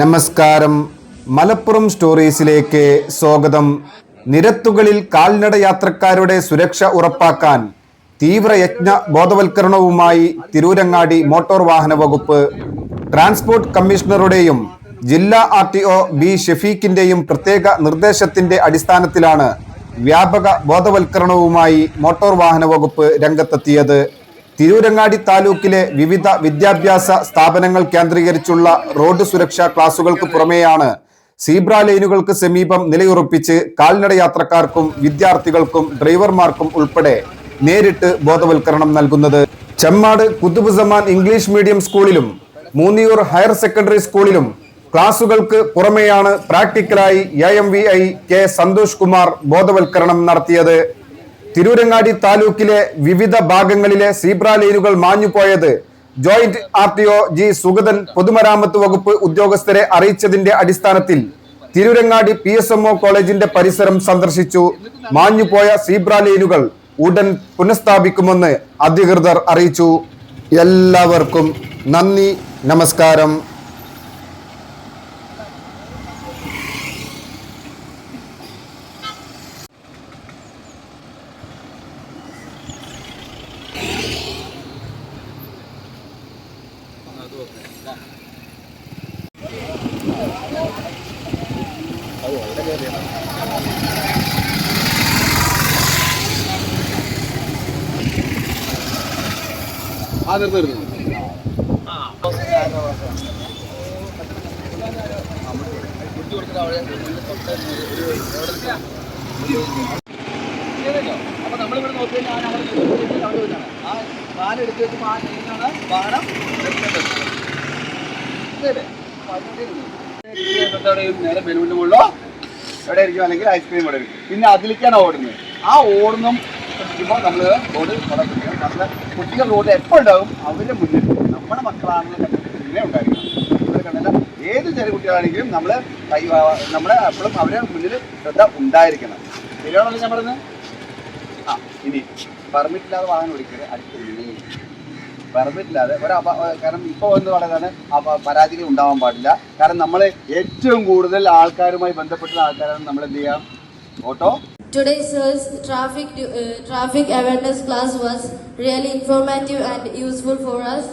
നമസ്കാരം. മലപ്പുറം സ്റ്റോറീസിലേക്ക് സ്വാഗതം. നിരത്തുകളിൽ കാൽനട യാത്രക്കാരുടെ സുരക്ഷ ഉറപ്പാക്കാൻ തീവ്ര യജ്ഞ ബോധവൽക്കരണവുമായി തിരൂരങ്ങാടി മോട്ടോർ വാഹന വകുപ്പ് ട്രാൻസ്പോർട്ട് കമ്മീഷണറുടെയും ജില്ലാ ആർ ടി ഒ ബി ഷെഫീഖിന്റെയും പ്രത്യേക നിർദ്ദേശത്തിന്റെ അടിസ്ഥാനത്തിലാണ് വ്യാപക ബോധവൽക്കരണവുമായി മോട്ടോർ വാഹന വകുപ്പ് രംഗത്തെത്തിയത്. തിരൂരങ്ങാടി താലൂക്കിലെ വിവിധ വിദ്യാഭ്യാസ സ്ഥാപനങ്ങൾ കേന്ദ്രീകരിച്ചുള്ള റോഡ് സുരക്ഷാ ക്ലാസുകൾക്ക് പുറമെയാണ് സീബ്ര ലൈനുകൾക്ക് സമീപം നിലയുറപ്പിച്ച് കാൽനട യാത്രക്കാർക്കും വിദ്യാർത്ഥികൾക്കും ഡ്രൈവർമാർക്കും ഉൾപ്പെടെ നേരിട്ട് ബോധവൽക്കരണം നൽകുന്നത്. ചെമ്മാട് കുത്തുബുസമാൻ ഇംഗ്ലീഷ് മീഡിയം സ്കൂളിലും മൂന്നിയൂർ ഹയർ സെക്കൻഡറി സ്കൂളിലും ക്ലാസുകൾക്ക് പുറമെയാണ് പ്രാക്ടിക്കലായി A M V I K Santhosh Kumar ബോധവൽക്കരണം നടത്തിയത്. തിരൂരങ്ങാടി താലൂക്കിലെ വിവിധ ഭാഗങ്ങളിലെ സീബ്ര ലൈനുകൾ മാഞ്ഞുപോയത്. Joint R T O G Sugathan പൊതുമരാമത്ത് വകുപ്പ് ഉദ്യോഗസ്ഥരെ അറിയിച്ചതിന്റെ അടിസ്ഥാനത്തിൽ Tirurangadi P S M O കോളേജിന്റെ പരിസരം സന്ദർശിച്ചു. മാഞ്ഞുപോയ സീബ്ര ലൈനുകൾ ഉടൻ പുനഃസ്ഥാപിക്കുമെന്ന് അധികൃതർ അറിയിച്ചു. എല്ലാവർക്കും നന്ദി നമസ്കാരം. ആ നിർത്ത് നിർത്ത് അപ്പൊ നമ്മളിവിടെ നോക്കി കഴിഞ്ഞാൽ ആ എടുത്ത് വെക്കുമ്പോൾ ആ വാഹനം നിർത്തേണ്ടത്. നേരെ ബലൂണിന്റെ മുകളിലോ എവിടെ അല്ലെങ്കിൽ ഐസ്ക്രീം ഇവിടെ ഇരിക്കും പിന്നെ അതിലേക്കാണ് ഓടുന്നത് ആ ഓടുന്ന ശ്രദ്ധിക്കുമ്പോൾ നമ്മൾ റോഡ് തുടക്കുന്നത് നമ്മുടെ കുട്ടികൾ റോഡ് എപ്പോൾ ഉണ്ടാവും അവരുടെ മുന്നിൽ നമ്മുടെ മക്കളാണെന്ന് കണ്ടിട്ട് പിന്നെ ഉണ്ടായിരിക്കണം ഇവിടെ കണ്ടല്ല ഏത് ചെറിയ കുട്ടികളാണെങ്കിലും നമ്മൾ കൈ നമ്മുടെ എപ്പോഴും അവരുടെ മുന്നിൽ ശ്രദ്ധ ഉണ്ടായിരിക്കണം ശരിയാണല്ലോ ഞാൻ പറഞ്ഞത് ആ ഇനി പെർമിറ്റ് ഇല്ലാതെ വാഹനം ഓടിക്കരുത് അടുത്ത് പെർമിറ്റ് ഇല്ലാതെ ഒരു കാരണം ഇപ്പോൾ എന്ന് പറയുന്നത് പരാതികൾ ഉണ്ടാവാൻ പാടില്ല കാരണം നമ്മൾ ഏറ്റവും കൂടുതൽ ആൾക്കാരുമായി ബന്ധപ്പെട്ട ആൾക്കാരാണ് നമ്മൾ എന്ത് ചെയ്യാം auto Today, sir's traffic uh, traffic awareness class was really informative and useful for us,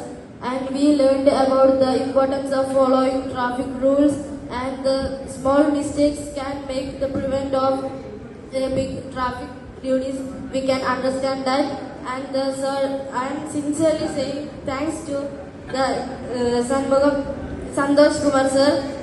and we learned about the importance of following traffic rules and the small mistakes can make the prevent of a big traffic duties. We can understand that, and sir, I am sincerely saying thanks to the uh, Santosh Kumar sir